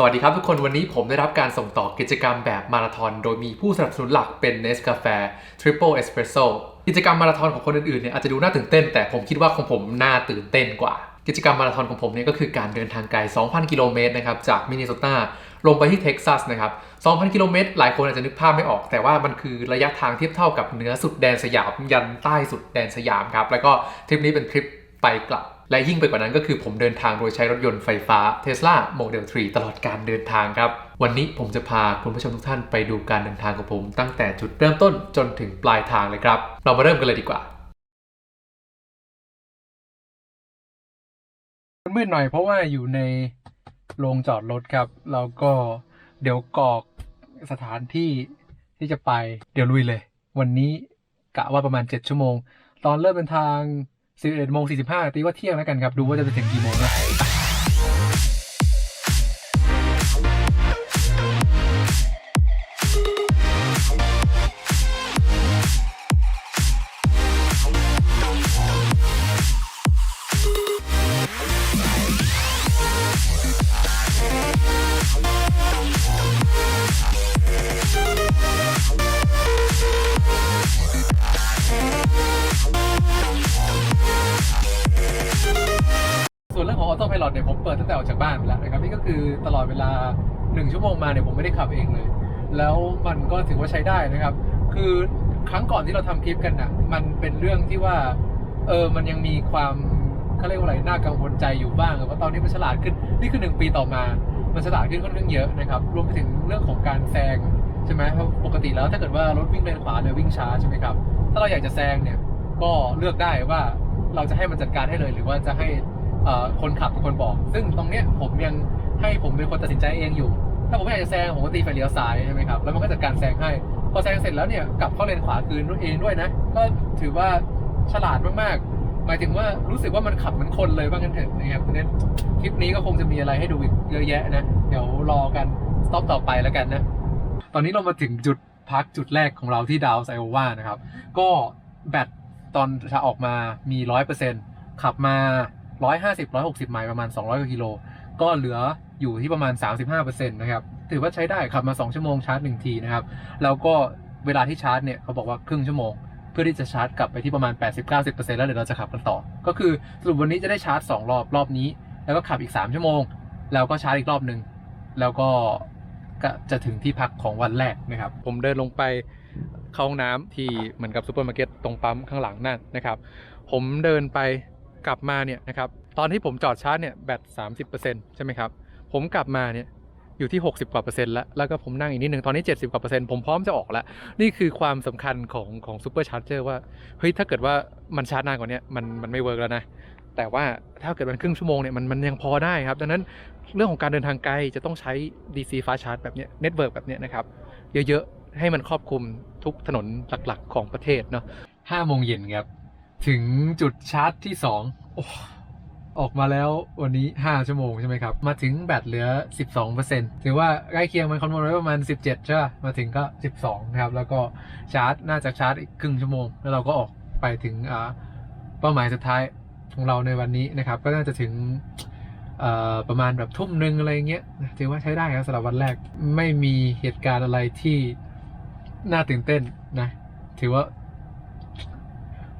สวัสดีครับทุกคนวันนี้ผมได้รับการส่งต่อกิจกรรมแบบมาราธอน โดยมีผู้สนับสนุนหลักเป็น Nescafe Triple Espresso กิจกรรมมาราธอนของคนอื่นๆเนี่ยอาจจะดูน่าตื่นเต้น แต่ผมคิดว่าของผมน่าตื่นเต้นกว่า กิจกรรมมาราธอนของผมเนี่ยก็คือการเดินทางไกล 2,000 กิโลเมตรนะครับจากมินนิโซตาลงไปที่เท็กซัสนะครับ 2,000 กิโลเมตรหลายคนอาจจะนึกภาพไม่ออก แต่ว่ามันคือระยะทางเทียบเท่ากับเหนือสุดแดนสยามยันใต้สุดแดนสยามครับแล้วก็ทริปนี้เป็นทริปไปกลับ และยิ่งไปกว่านั้นก็คือผมเดินทางโดยใช้รถยนต์ไฟฟ้า Tesla Model 3 ตลอดการเดินทางครับ วันนี้ผมจะพาคุณผู้ชมทุกท่านไปดูการเดินทางของผม ตั้งแต่จุดเริ่มต้นจนถึงปลายทางเลยครับ เรามาเริ่มกันเลยดีกว่ามืดหน่อยเพราะว่าอยู่ในโรงจอดรถครับ แล้วก็เดี๋ยวกอกสถานที่ที่จะไปเดี๋ยวลุยเลย วันนี้กะว่าประมาณ 7 ชั่วโมง ตอนเริ่มเดินทาง 11โมง45ตีว่าเที่ยงแล้วกันครับ ดูว่าจะไปถึงกี่โมงนะ คือตลอดเวลา1ชั่วโมงมาเนี่ยผมไม่ได้ขับเองเลย แล้วมันก็ถือว่าใช้ได้นะครับ คือครั้งก่อนที่เราทำคลิปกันอะ มันเป็นเรื่องที่ว่า เออ มันยังมีความเขาเรียกว่าอะไรน่ากังวลใจอยู่บ้างอว่าตอนนี้มันฉลาดขึ้น นี่คือหนึ่งปีต่อมา มันฉลาดขึ้นค่อนข้างเยอะนะครับ รวมไปถึงเรื่องของการแซงใช่ไหมเพราะปกติแล้วถ้าเกิดว่ารถวิ่งเลนขวาเลยวิ่งช้าใช่ไหมครับ ถ้าเราอยากจะแซงเนี่ย ก็เลือกได้ว่าเราจะให้มันจัดการให้เลย หรือว่าจะให้คนขับเป็นคนบอก ซึ่งตรงเนี้ยผมยัง ให้ผมเป็นคนตัดสินใจเองอยู่ ถ้าผมไม่อยากจะแซงผมก็ตีไฟเลี้ยวซ้ายใช่ไหมครับแล้วมันก็จัดการแซงให้ พอแซงเสร็จแล้วเนี่ยกลับเข้าเลนขวาคืนเองด้วยนะ ก็ถือว่าฉลาดมากๆ หมายถึงว่ารู้สึกว่ามันขับเหมือนคนเลยว่างั้นเถอะนะครับเพราะนั้นคลิปนี้ก็คงจะมีอะไรให้ดูอีกเยอะแยะนะ เดี๋ยวรอกันสต็อปต่อไปแล้วกันนะ ตอนนี้เรามาถึงจุดพักจุดแรกของเราที่ดาวไซโอวานะครับ ก็แบตตอนจะออกมามีร้อยเปอร์เซ็นขับมาร้อยห้าสิบร้อยหกสิบไมล์ประมาณสองร้อยกว่ากิโล ก็เหลืออยู่ที่ประมาณ 35%นะครับ ถือว่าใช้ได้ขับมา 2 ชั่วโมงชาร์จ 1 ทีนะครับ แล้วก็เวลาที่ชาร์จเนี่ยเขาบอกว่าครึ่งชั่วโมง เพื่อที่จะชาร์จกลับไปที่ประมาณ 80-90%แล้วเดี๋ยวเราจะขับกันต่อ ก็คือสรุปวันนี้จะได้ชาร์จ 2 รอบรอบนี้ แล้วก็ขับอีก 3 ชั่วโมง แล้วก็ชาร์จอีกรอบหนึ่งแล้วก็ก็จะถึงที่พักของวันแรกนะครับ ผมเดินลงไปเข้าห้องน้ำที่เหมือนกับซูเปอร์มาร์เก็ตตรงปั๊มข้างหลังนั่นนะครับ ผมเดินไปกลับมาเนี่ยนะครับ ตอนที่ผมจอดชาร์จเนี่ยแบต30%ใช่ไหมครับ ผมกลับมาเนี่ยอยู่ที่ 60 กว่าเปอร์เซ็นต์แล้ว แล้วก็ผมนั่งอีกนิดหนึ่งตอนนี้ 70 กว่าเปอร์เซ็นต์ผมพร้อมจะออกแล้ว นี่คือความสำคัญของของซูเปอร์ชาร์จเจอร์ว่า เฮ้ย ถ้าเกิดว่ามันชาร์จนานกว่านี้มันมันไม่เวิร์กแล้วนะ แต่ว่าถ้าเกิดมันครึ่งชั่วโมงเนี่ยมันมันยังพอได้ครับ ดังนั้นเรื่องของการเดินทางไกลจะต้องใช้ DC fast charge แบบเนี้ยเน็ตเวิร์กแบบเนี้ยนะครับ เยอะๆ ให้มันครอบคลุมทุกถนนหลักๆ ของประเทศเนาะ5โมงเย็นครับ ถึงจุดชาร์จที่ 2 โอ้ ออกมาแล้ววันนี้ 5 ชั่วโมงใช่ไหมครับ มาถึงแบตเหลือ 12%ถือว่าใกล้เคียงมันคำนวณไว้ประมาณ 17 ใช่ป่ะ มาถึงก็ 12 นะครับ แล้วก็ชาร์จ น่าจะชาร์จอีกครึ่งชั่วโมง แล้วเราก็ออกไปถึงเป้าหมายสุดท้ายของเราในวันนี้นะครับ ก็น่าจะถึงประมาณแบบทุ่มหนึ่งอะไรเงี้ยถือว่าใช้ได้ครับสำหรับวันแรกไม่มีเหตุการณ์อะไรที่น่าตื่นเต้นนะ ถือว่า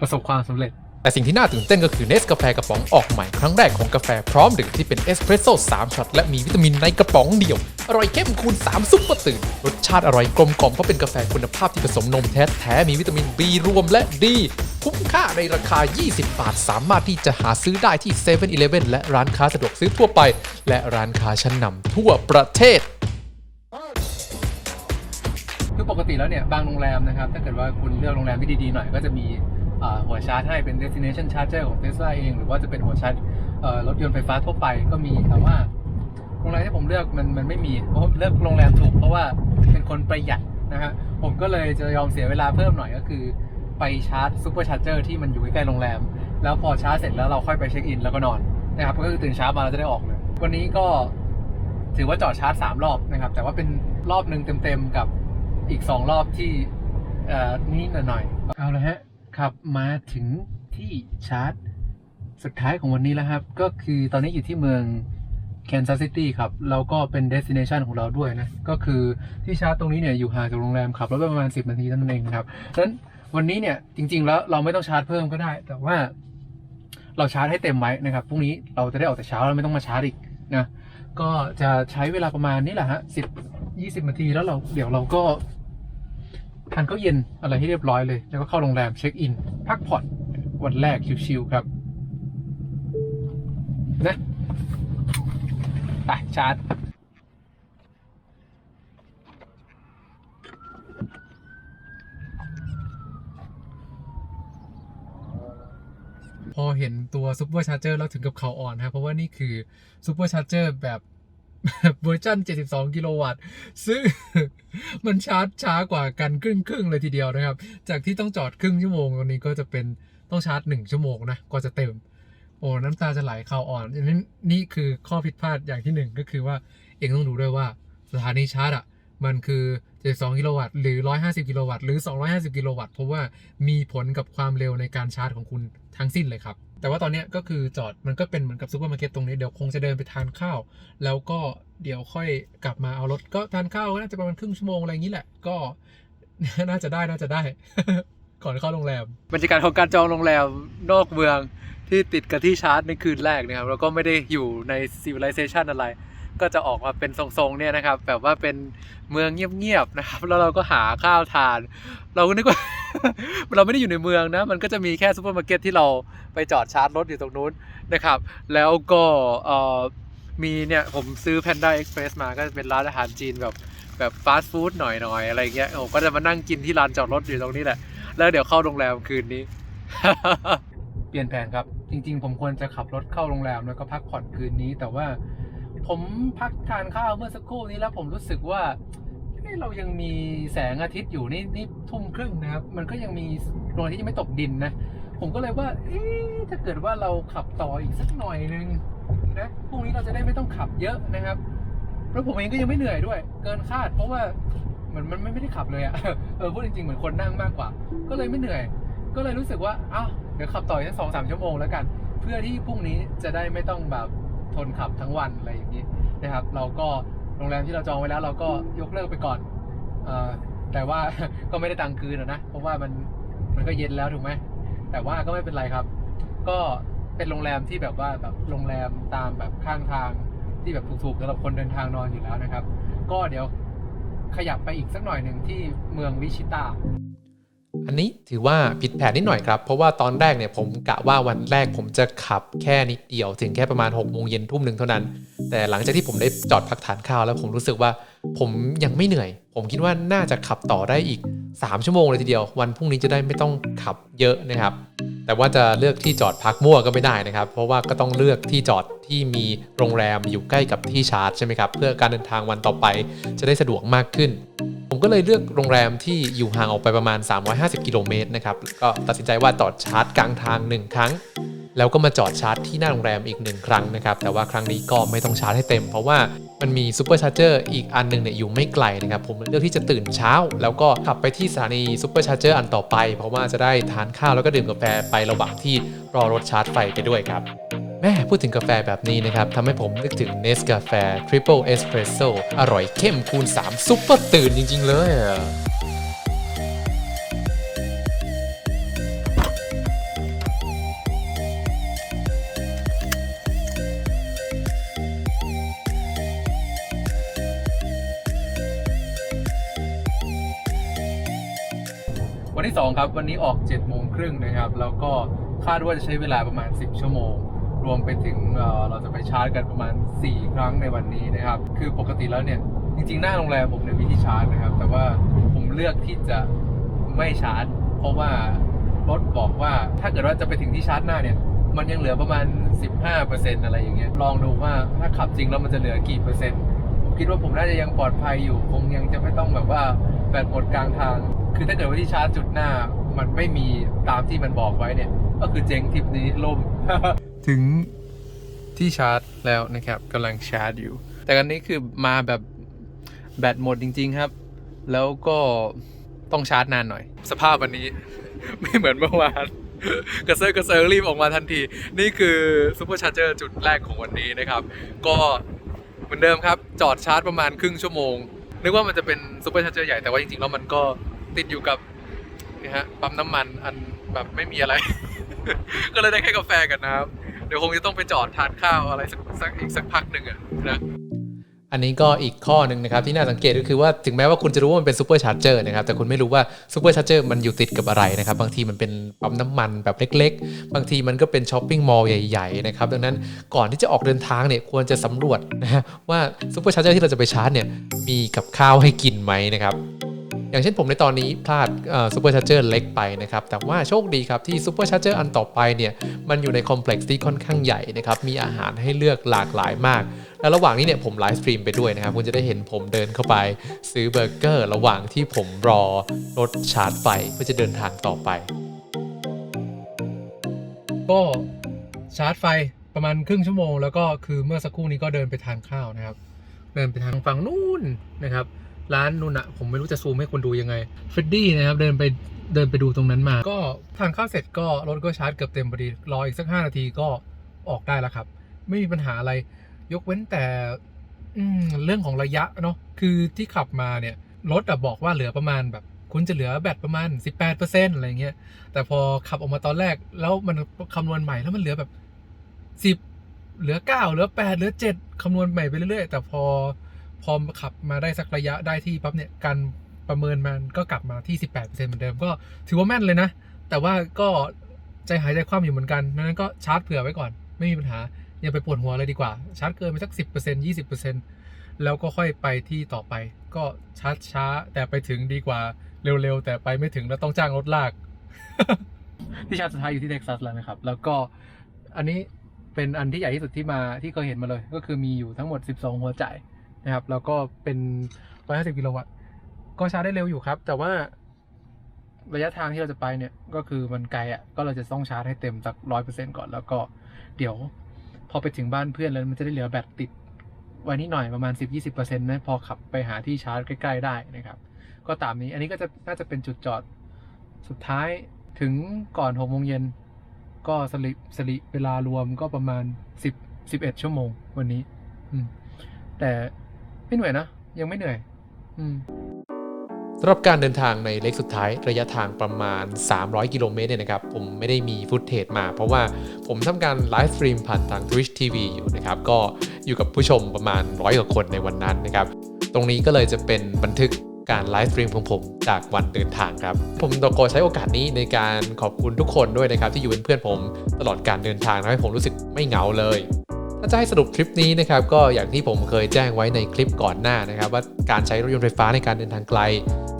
ประสบความสำเร็จ แต่สิ่งที่น่าตื่นเต้นก็คือเนสกาแฟกระป๋องออกใหม่ครั้งแรกของกาแฟพร้อมดื่มที่เป็นเอสเพรสโซ่3ช็อตและมีวิตามินในกระป๋องเดียว อร่อยเข้มคูณ 3 ซุปเปอร์ตื่น รสชาติอร่อยกลมกล่อมเพราะเป็นกาแฟคุณภาพที่ผสมนมแท้แท้มีวิตามิน B รวมและดี คุ้มค่าในราคา 20 บาท สามารถที่จะหาซื้อได้ที่7 e เ e ่ e อและร้านค้าสะดวกซื้อทั่วไป และร้านค้าชั้นนำทั่วประเทศคือปกติแล้วเนี่ยบางโรงแรมนะครับถ้าเกิดว่าคุณเลือกโรงแรมที่ดีๆหน่อยก็จะมี หัวชาร์จให้เป็น destination charger ของ Tesla เอง หรือว่าจะเป็นหัวชาร์จรถยนต์ไฟฟ้าทั่วไปก็มีแต่ว่าโรงแรมที่ผมเลือกมันมันไม่มีเพราะผมเลือกโรงแรมถูกเพราะว่าเป็นคนประหยัดนะฮะผมก็เลยจะยอมเสียเวลาเพิ่มหน่อยก็คือ ไปชาร์จซูเปอร์ชาร์เจอร์ที่มันอยู่ใกล้โรงแรม แล้วพอชาร์จเสร็จแล้วเราค่อยไปเช็คอินแล้วก็นอนนะครับก็คือตื่นเช้ามาเราจะได้ออกเลยวันนี้ก็ถือว่าจอดชาร์จสามรอบนะครับ แต่ว่าเป็นรอบหนึ่งเต็มๆกับอีกสองรอบที่เอ่อนิดหน่อยๆเอาละฮะ ขับมาถึงที่ชาร์จ สุดท้ายของวันนี้แล้วครับ ก็คือตอนนี้อยู่ที่เมืองแคนซัสซิตี้ครับแล้วก็เป็นเดสติเนชันของเราด้วยนะ ก็คือที่ชาร์จตรงนี้เนี่ยอยู่ห่างจากโรงแรมขับรถไปประมาณ 10 นาทีเท่านั้นเองครับฉะนั้นวันนี้เนี่ยจริง ๆ แล้วเราไม่ต้องชาร์จเพิ่มก็ได้ แต่ว่าเราชาร์จให้เต็มไว้นะครับพรุ่งนี้เราจะได้ออกแต่เช้าแล้วไม่ต้องมาชาร์จอีกนะก็จะใช้เวลาประมาณนี้แหละฮะสิบยี่สิบนาทีแล้วเราเดี๋ยวเราก็ ทานข้าวเย็นอะไรให้เรียบร้อยเลย แล้วก็เข้าโรงแรมเช็คอิน พักผ่อนวันแรกชิวๆครับ นะไปชาร์จพอเห็นตัวซูเปอร์ชาร์เจอร์แล้วถึงกับเขาอ่อนนะครับเพราะว่านี่คือซูเปอร์ชาร์เจอร์แบบ แบบเวอร์ชัน72 กิโลวัตต์ ซึ่งมันชาร์จช้ากว่ากันครึ่งครึ่งๆเลยทีเดียวนะครับ จากที่ต้องจอดครึ่งชั่วโมงตอนนี้ก็จะเป็นต้องชาร์จ 1 ชั่วโมงนะกว่าจะเต็ม โอ้น้ำตาจะไหลเข่าอ่อนอันนี้นี่คือข้อผิดพลาดอย่างที่หนึ่งก็คือว่าเองต้องดูด้วยว่าสถานีชาร์จอะมันคือ 72 กิโลวัตต์ หรือ 150 กิโลวัตต์ หรือ 250 กิโลวัตต์ เพราะว่ามีผลกับความเร็วในการชาร์จของคุณทั้งสิ้นเลยครับ แต่ว่าตอนนี้ก็คือจอดมันก็เป็นเหมือนกับซูเปอร์มาร์เก็ตตรงนี้เดี๋ยวคงจะเดินไปทานข้าว แล้วก็เดี๋ยวค่อยกลับมาเอารถก็ทานข้าวก็น่าจะประมาณครึ่งชั่วโมงอะไรอย่างนี้แหละ ก็น่าจะได้น่าจะได้ ก่อนเข้าโรงแรมบรรยากาศของการจองโรงแรมนอกเมืองที่ติดกับที่ชาร์จในคืนแรกนะครับแล้วก็ไม่ได้อยู่ในซิวิลิเซชันอะไร ก็จะออกมาเป็นทรงๆเนี่ยนะครับ แบบว่าเป็นเมืองเงียบๆนะครับ แล้วเราก็หาข้าวทาน เราก็นึกว่า เราไม่ได้อยู่ในเมืองนะ มันก็จะมีแค่ซูเปอร์มาร์เก็ตที่เราไปจอดชาร์จรถอยู่ตรงนู้นนะครับ แล้วก็เอ่อมีเนี่ยผมซื้อ Panda Express มาก็เป็นร้านอาหารจีนแบบแบบฟาสต์ฟู้ดหน่อยๆอะไรเงี้ยผมก็จะมานั่งกินที่ลานจอดรถอยู่ตรงนี้แหละ แล้วเดี๋ยวเข้าโรงแรมคืนนี้ เปลี่ยนแผนครับ จริง ๆ ผมควรจะขับรถเข้าโรงแรมแล้วก็พักผ่อนคืนนี้ แต่ว่า ผมพักทานข้าวเมื่อสักครู่นี้แล้วผมรู้สึกว่าเฮ้ยเรายังมีแสงอาทิตย์อยู่นี่นี่ทุ่มครึ่งนะครับ มันก็ยังมีดวงอาทิตย์ยังไม่ตกดินนะ ผมก็เลยว่าเอ๊ถ้าเกิดว่าเราขับต่ออีกสักหน่อยนึงนะพรุ่งนี้เราจะได้ไม่ต้องขับเยอะนะครับแล้วผมเองก็ยังไม่เหนื่อยด้วย เกินคาด เพราะว่าเหมือนมันไม่ไม่ได้ขับเลยอะเออพูดจริงๆเหมือนคนนั่งมากกว่า ก็เลยไม่เหนื่อย ก็เลยรู้สึกว่าอ้าวเดี๋ยวขับต่ออีกสักสองสามชั่วโมงแล้วกัน เพื่อที่พรุ่งนี้จะได้ไม่ต้องแบบ ทนขับทั้งวันอะไรอย่างนี้นะครับ เราก็โรงแรมที่เราจองไว้แล้ว เราก็ยกเลิกไปก่อนอแต่ว่าก็ไม่ได้ตังคืนนะ เพราะว่ามันมันก็เย็นแล้วถูกไหมแต่ว่าก็ไม่เป็นไรครับ ก็เป็นโรงแรมที่แบบว่าแบบโรงแรมตามแบบข้างทางที่แบบถูกๆสำหรับคนเดินทางนอนอยู่แล้วนะครับ ก็เดี๋ยวขยับไปอีกสักหน่อยหนึ่งที่เมืองวิชิตา อันนี้ถือว่าผิดแผนนิดหน่อยครับ เพราะว่าตอนแรกเนี่ยผมกะว่าวันแรกผมจะขับแค่นิดเดียวถึงแค่ประมาณ6กโมงเย็นทุ่มหนึ่งเท่านั้น แต่หลังจากที่ผมได้จอดพักทานข้าวแล้วผมรู้สึกว่าผมยังไม่เหนื่อย ผมคิดว่าน่าจะขับต่อได้อีก 3 ชั่วโมงเลยทีเดียว วันพรุ่งนี้จะได้ไม่ต้องขับเยอะนะครับ แต่ว่าจะเลือกที่จอดพักมั่วก็ไม่ได้นะครับ เพราะว่าก็ต้องเลือกที่จอดที่มีโรงแรมอยู่ใกล้กับที่ชาร์จใช่ไหมครับเพื่อการเดินทางวันต่อไปจะได้สะดวกมากขึ้นผมก็เลยเลือกโรงแรมที่อยู่ห่างออกไปประมาณ 350 กิโลเมตรนะครับ ก็ตัดสินใจว่าจอดชาร์จกลางทาง 1 ครั้ง แล้วก็มาจอดชาร์จที่หน้าโรงแรมอีก1ครั้งนะครับ แต่ว่าครั้งนี้ก็ไม่ต้องชาร์จให้เต็ม เพราะว่ามันมีซูเปอร์ชาร์เจอร์อีกอันหนึ่งเนี่ยอยู่ไม่ไกลนะครับ ผมเลือกที่จะตื่นเช้า แล้วก็ขับไปที่สถานีซูเปอร์ชาร์เจอร์อันต่อไป เพราะว่าจะได้ทานข้าวแล้วก็ดื่มกาแฟไประหว่างที่รอรถชาร์จไฟไปด้วยครับแม่พูดถึงกาแฟแบบนี้นะครับทำให้ผมนึกถึงเนสกาแฟ Triple Espresso อร่อยเข้มคูณ 3 ซุปเปอร์ตื่นจริง ๆ เลย นี้ออก7จ็ดโมงครึ่งนะครับ แล้วก็คาดว่าจะใช้เวลาประมาณ 10 ชั่วโมง รวมไปถึงเอ่อเราจะไปชาร์จกันประมาณ 4 ครั้งในวันนี้นะครับ คือปกติแล้วเนี่ยจริงๆ หน้าโรงแรมผมเนี่ยมีที่ชาร์จนะครับ แต่ว่าผมเลือกที่จะไม่ชาร์จ เพราะว่ารถบอกว่าถ้าเกิดว่าจะไปถึงที่ชาร์จหน้าเนี่ยมันยังเหลือประมาณ 15%อะไรอย่างเงี้ยลองดูว่าถ้าขับจริงแล้วมันจะเหลือกี่เปอร์เซ็นต์ผมคิดว่าผมน่าจะยังปลอดภัยอยู่ คงยังจะไม่ต้องแบบว่าแบตหมดกลางทาง คือถ้าเกิดว่าที่ชาร์จจุดหน้ามันไม่มีตามที่มันบอกไว้เนี่ย ก็คือเจ๊งทริปนี้ล่ม ถึงที่ชาร์จแล้วนะครับกำลังชาร์จอยู่ แต่อันนี้คือมาแบบแบตหมดจริง ๆครับ แล้วก็ต้องชาร์จนานหน่อย สภาพวันนี้ ไม่เหมือนเมื่อวานกระเซาะกระเซิงรีบออกมาทันที นี่คือซูเปอร์ชาร์เจอร์จุดแรกของวันนี้นะครับ ก็เหมือนเดิมครับ จอดชาร์จประมาณครึ่งชั่วโมง นึกว่ามันจะเป็นซูเปอร์ชาร์เจอร์ใหญ่แต่ว่าจริงๆแล้วมันก็ติดอยู่กับ นี่ฮะปั๊มน้ำมันอันแบบไม่มีอะไร ก็เลยได้แค่กาแฟกับน้ำเดี๋ยวคงจะต้องไปจอดทานข้าวอะไรสักสักอีกสักพักหนึ่งอะนะอันนี้ก็อีกข้อหนึ่งนะครับที่น่าสังเกตก็คือว่าถึงแม้ว่าคุณจะรู้ว่ามันเป็นซูเปอร์ชาร์เจอร์นะครับแต่คุณไม่รู้ว่าซูเปอร์ชาร์เจอร์มันอยู่ติดกับอะไรนะครับบางทีมันเป็นปั๊มน้ำมันแบบเล็ก ๆ บางทีมันก็เป็นช้อปปิ้งมอลล์ใหญ่ๆนะครับดังนั้นก่อนที่จะออกเดินทางเนี่ยควรจะสำรวจนะฮะว่าซูเปอร์ชาร์เจอร์ที่เราจะไปชาร์จเนี่ยมีกับข้าวให้กินไหมนะครับ อย่างเช่นผมในตอนนี้พลาดซูเปอร์ชาร์เจอร์เล็กไปนะครับ แต่ว่าโชคดีครับที่ซูเปอร์ชาร์เจอร์อันต่อไปเนี่ย มันอยู่ในคอมเพล็กซ์ที่ค่อนข้างใหญ่นะครับ มีอาหารให้เลือกหลากหลายมาก แล้วระหว่างนี้เนี่ยผมไลฟ์สตรีมไปด้วยนะครับ คุณจะได้เห็นผมเดินเข้าไปซื้อเบอร์เกอร์ระหว่างที่ผมรอรถชาร์จไฟเพื่อจะเดินทางต่อไป ก็ชาร์จไฟประมาณครึ่งชั่วโมง แล้วก็คือเมื่อสักครู่นี้ก็เดินไปทานข้าวนะครับ เดินไปทางฝั่งนู้นนะครับ ร้านนู่นอะผมไม่รู้จะซูมให้คนดูยังไงเฟรดดี้นะครับเดินไปเดินไปดูตรงนั้นมา ก็ทานข้าเสร็จก็รถก็ชาร์จเกือบเต็มพอดี รออีกสักห้านาทีก็ออกได้แล้วครับ ไม่มีปัญหาอะไร ยกเว้นแต่อืเรื่องของระยะเนาะคือที่ขับมาเนี่ย รถอะบอกว่าเหลือประมาณแบบ คุณจะเหลือแบตประมาณ 18%อะไรเงี้ยแต่พอขับออกมาตอนแรก แล้วมันคำนวณใหม่แล้วมันเหลือแบบสิบเหลือเก้าเหลือแปดเหลือเจ็ดคำนวณใหม่ไปเรื่อยๆ แต่พอ พอขับมาได้สักระยะได้ที่ปั๊บเนี่ยการประเมินมันก็กลับมาที่ 18%เหมือนเดิมก็ถือว่าแม่นเลยนะ แต่ว่าก็ใจหายใจคว่ำอยู่เหมือนกันดังนั้นก็ชาร์จเผื่อไว้ก่อน ไม่มีปัญหา อย่าไปปวดหัวเลยดีกว่า ชาร์จเกินไปสัก 10% 20%แล้วก็ค่อยไปที่ต่อไป ก็ชาร์จช้าแต่ไปถึงดีกว่าเร็วๆ แต่ไปไม่ถึงแล้วต้องจ้างรถลาก ที่ชาร์จสุดท้ายอยู่ที่เท็กซัสแล้วนะครับ แล้วก็อันนี้เป็นอันที่ใหญ่ที่สุดที่มาที่เคยเห็นมาเลย ก็คือมีอยู่ทั้งหมด 12 หัวจ่าย นะครับ แล้วก็เป็น 150 กิโลวัตต์ ก็ชาร์จได้เร็วอยู่ครับ แต่ว่าระยะทางที่เราจะไปเนี่ย ก็คือมันไกลอะ ก็เราจะต้องชาร์จให้เต็มสักร้อยเปอร์เซ็นต์ก่อน แล้วก็เดี๋ยวพอไปถึงบ้านเพื่อนแล้วมันจะได้เหลือแบตติดไว้นิดหน่อยประมาณ 10-20%นะพอขับไปหาที่ชาร์จใกล้ ๆ ได้นะครับ ก็ตามนี้ อันนี้ก็จะน่าจะเป็นจุดจอดสุดท้ายถึงก่อนหกโมงเย็นก็สลิสลิเวลารวมก็ประมาณสิบสิบเอ็ดชั่วโมงวันนี้แต่ ไม่เหนื่อยนะ ยังไม่เหนื่อย อืมสำหรับการเดินทางในเล็กสุดท้ายระยะทางประมาณ 300 กิโลเมตรเนี่ยนะครับ ผมไม่ได้มีฟุตเทจมา เพราะว่าผมทำการไลฟ์สตรีมผ่านทาง Twitch TV อยู่นะครับ ก็อยู่กับผู้ชมประมาณร้อยกว่าคนในวันนั้นนะครับ ตรงนี้ก็เลยจะเป็นบันทึกการไลฟ์สตรีมของผมจากวันเดินทางครับ ผมตโกใช้โอกาสนี้ในการขอบคุณทุกคนด้วยนะครับ ที่อยู่เป็นเพื่อนผมตลอดการเดินทางทำให้ผมรู้สึกไม่เหงาเลย ถ้าจะให้สรุปคลิปนี้นะครับก็อย่างที่ผมเคยแจ้งไว้ในคลิปก่อนหน้านะครับว่าการใช้รถยนต์ไฟฟ้าในการเดินทางไกล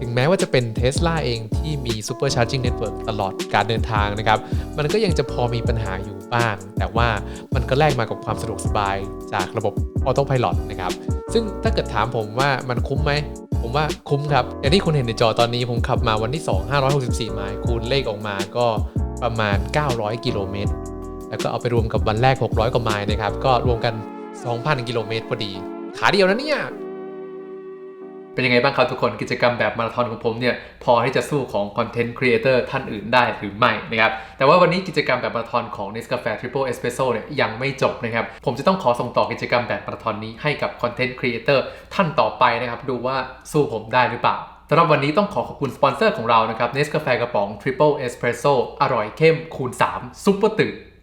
ถึงแม้ว่าจะเป็น Tesla เองที่มี Super Charging Network ตลอดการเดินทางนะครับ มันก็ยังจะพอมีปัญหาอยู่บ้าง แต่ว่ามันก็แลกมากับความสะดวกสบายจากระบบ Autopilot นะครับ ซึ่งถ้าเกิดถามผมว่ามันคุ้มไหมผมว่าคุ้มครับ อย่างที่คุณเห็นในจอตอนนี้ผมขับมาวันที่ 2 564 ไมล์คูณเลขออกมาก็ประมาณ 900 กิโลเมตร แล้วก็เอาไปรวมกับวันแรก 600 กว่าไมล์นะครับ ก็รวมกัน 2,000 กิโลเมตรพอดี ขาเดียวนะเนี่ย เป็นยังไงบ้างครับทุกคนกิจกรรมแบบมาราธอนของผมเนี่ย พอที่จะสู้ของคอนเทนต์ครีเอเตอร์ท่านอื่นได้หรือไม่นะครับ แต่ว่าวันนี้กิจกรรมแบบมาราธอนของ Nescafe Triple Espresso เนี่ยยังไม่จบนะครับ ผมจะต้องขอส่งต่อกิจกรรมแบบมาราธอนนี้ให้กับคอนเทนต์ครีเอเตอร์ท่านต่อไปนะครับ ดูว่าสู้ผมได้หรือเปล่าสำหรับวันนี้ต้องขอขอบคุณสปอนเซอร์ของเรานะครับ Nescafe กระป๋อง Triple Espresso อร่อยเข้มคูณ 3 ซุปเปอร์ตื่น